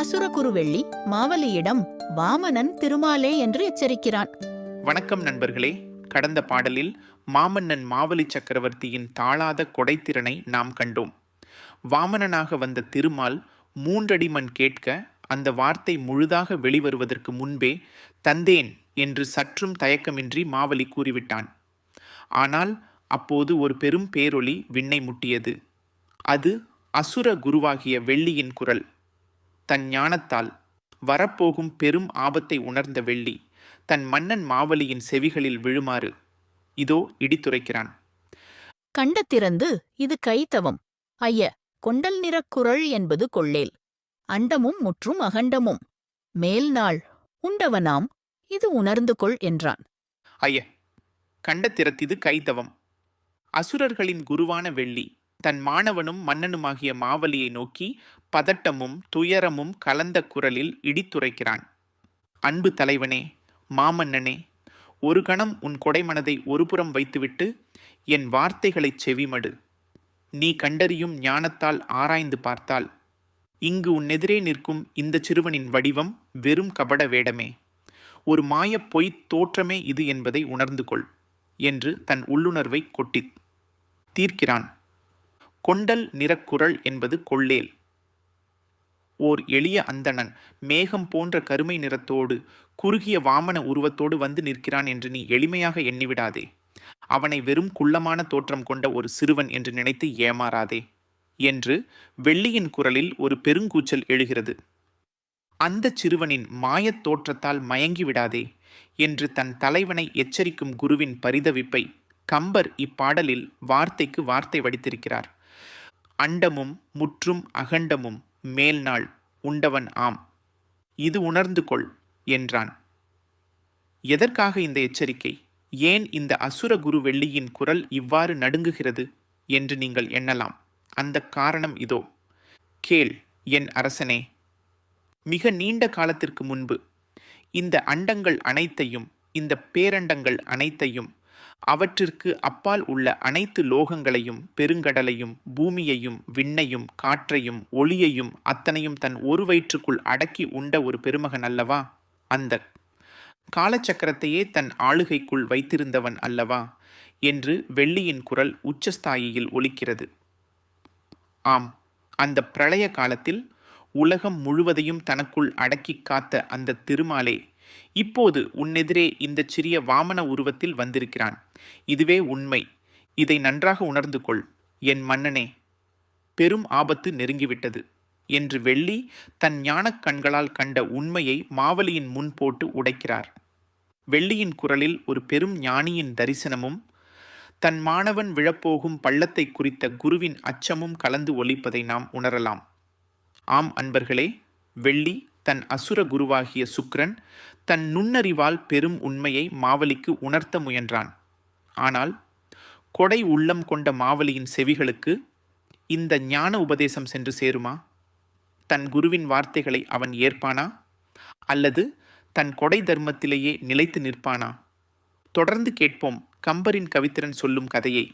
அசுரகுருவெள்ளி மாவலியிடம் வாமனன் திருமாலே என்று எச்சரிக்கிறான். வணக்கம் நண்பர்களே. கடந்த பாடலில் மாமன்னன் மாவலி சக்கரவர்த்தியின் தாழாத கொடைத்திறனை நாம் கண்டோம். வாமனனாக வந்த திருமால் மூன்றடி மண் கேட்க அந்த வார்த்தை முழுதாக வெளிவருவதற்கு முன்பே தந்தேன் என்று சற்றும் தயக்கமின்றி மாவலி கூறிவிட்டான். ஆனால் அப்போது ஒரு பெரும் பேரொளி விண்ணை முட்டியது. அது அசுர குருவாகிய வெள்ளியின் குரல். தன் ஞானத்தால் வரப்போகும் பெரும் ஆபத்தை உணர்ந்த வெள்ளி தன் மன்னன் மாவலியின் செவிகளில் விழுமாறு இதோ இடித்துரைக்கிறான் கண்ட திறந்து இது கைத்தவம். ஐய கொண்டல் நிறக் குரல் என்பது கொள்ளேல். அண்டமும் முற்றும் அகண்டமும். மேல்நாள் உண்டவனாம் இது உணர்ந்து கொள் என்றான். ஐய கண்ட திறத்திது கைதவம் அசுரர்களின் குருவான வெள்ளி தன் மாணவனும் மன்னனுமாகிய மாவலியை நோக்கி பதட்டமும் துயரமும் கலந்த குரலில் இடித்துரைக்கிறான். அன்பு தலைவனே மாமன்னனே ஒரு கணம் உன் கொடைமனதை ஒருபுறம் வைத்துவிட்டு என் வார்த்தைகளைச் செவிமடு. நீ கண்டறியும் ஞானத்தால் ஆராய்ந்து பார்த்தால் இங்கு உன்னெதிரே நிற்கும் இந்த சிறுவனின் வடிவம் வெறும் கபட வேடமே. ஒரு மாயப் பொய்த் தோற்றமே இது என்பதை உணர்ந்து கொள் என்று தன் உள்ளுணர்வை கொட்டித் தீர்க்கிறான். கொண்டல் நிறக்குரல் என்பது கொள்ளேல். ஓர் எளிய அந்தணன் மேகம் போன்ற கருமை நிறத்தோடு குறுகிய வாமன உருவத்தோடு வந்து நிற்கிறான் என்று நீ எளிமையாக எண்ணிவிடாதே. அவனை வெறும் குள்ளமான தோற்றம் கொண்ட ஒரு சிறுவன் என்று நினைத்து ஏமாறாதே என்று வெள்ளியின் குரலில் ஒரு பெருங்கூச்சல் எழுகிறது. அந்த சிறுவனின் மாயத் தோற்றத்தால் மயங்கி விடாதே என்று தன் தலைவனை எச்சரிக்கும் குருவின் பரிதவிப்பை கம்பர் இப்பாடலில் வார்த்தைக்கு வார்த்தை வடித்திருக்கிறார். அண்டமும் முற்றும் அகண்டமும் மேல்நாள் உண்டவன் ஆம். இது உணர்ந்து கொள் என்றான். எதற்காக இந்த எச்சரிக்கை? ஏன் இந்த அசுர குரு வெள்ளியின் குரல் இவ்வாறு நடுங்குகிறது என்று நீங்கள் எண்ணலாம். அந்த காரணம் இதோ. கேள் என் அரசனே. மிக நீண்ட காலத்திற்கு முன்பு இந்த அண்டங்கள் அனைத்தையும் இந்த பேரண்டங்கள் அனைத்தையும் அவற்றிற்கு அப்பால் உள்ள அனைத்து லோகங்களையும் பெருங்கடலையும் பூமியையும் விண்ணையும் காற்றையும் ஒளியையும் அத்தனையும் தன் ஒரு வயிற்றுக்குள் அடக்கி உண்ட ஒரு பெருமகன் அல்லவா? அந்த காலச்சக்கரத்தையே தன் ஆளுகைக்குள் வைத்திருந்தவன் அல்லவா? என்று வெள்ளியின் குரல் உச்சஸ்தாயியில் ஒலிக்கிறது. ஆம் அந்த பிரளய காலத்தில் உலகம் முழுவதையும் தனக்குள் அடக்கிக் காத்த அந்த திருமாலே இப்போது உன்னெதிரே இந்த சிறிய வாமன உருவத்தில் வந்திருக்கிறான். இதுவே உண்மை. இதை நன்றாக உணர்ந்து கொள் என் மன்னனே பெரும் ஆபத்து நெருங்கிவிட்டது. என்று வெள்ளி தன் ஞானக் கண்களால் கண்ட உண்மையை மாவலியின் முன் போட்டு உடைக்கிறார். வெள்ளியின் குரலில் ஒரு பெரும் ஞானியின் தரிசனமும் தன் மாணவன் விழப்போகும் பள்ளத்தை குறித்த குருவின் அச்சமும் கலந்து ஒலிப்பதை நாம் உணரலாம். ஆம் அன்பர்களே வெள்ளி தன் அசுர குருவாகிய சுக்ரன் தன் நுண்ணறிவால் பெரும் உண்மையை மாவலிக்கு உணர்த்த முயன்றான். ஆனால் கொடை உள்ளம் கொண்ட மாவலியின் செவிகளுக்கு இந்த ஞான உபதேசம் சென்று சேருமா? தன் குருவின் வார்த்தைகளை அவன் ஏற்பானா? அல்லது தன் கொடை தர்மத்திலேயே நிலைத்து நிற்பானா? தொடர்ந்து கேட்போம் கம்பரின் கவித்திறன் சொல்லும் கதையை.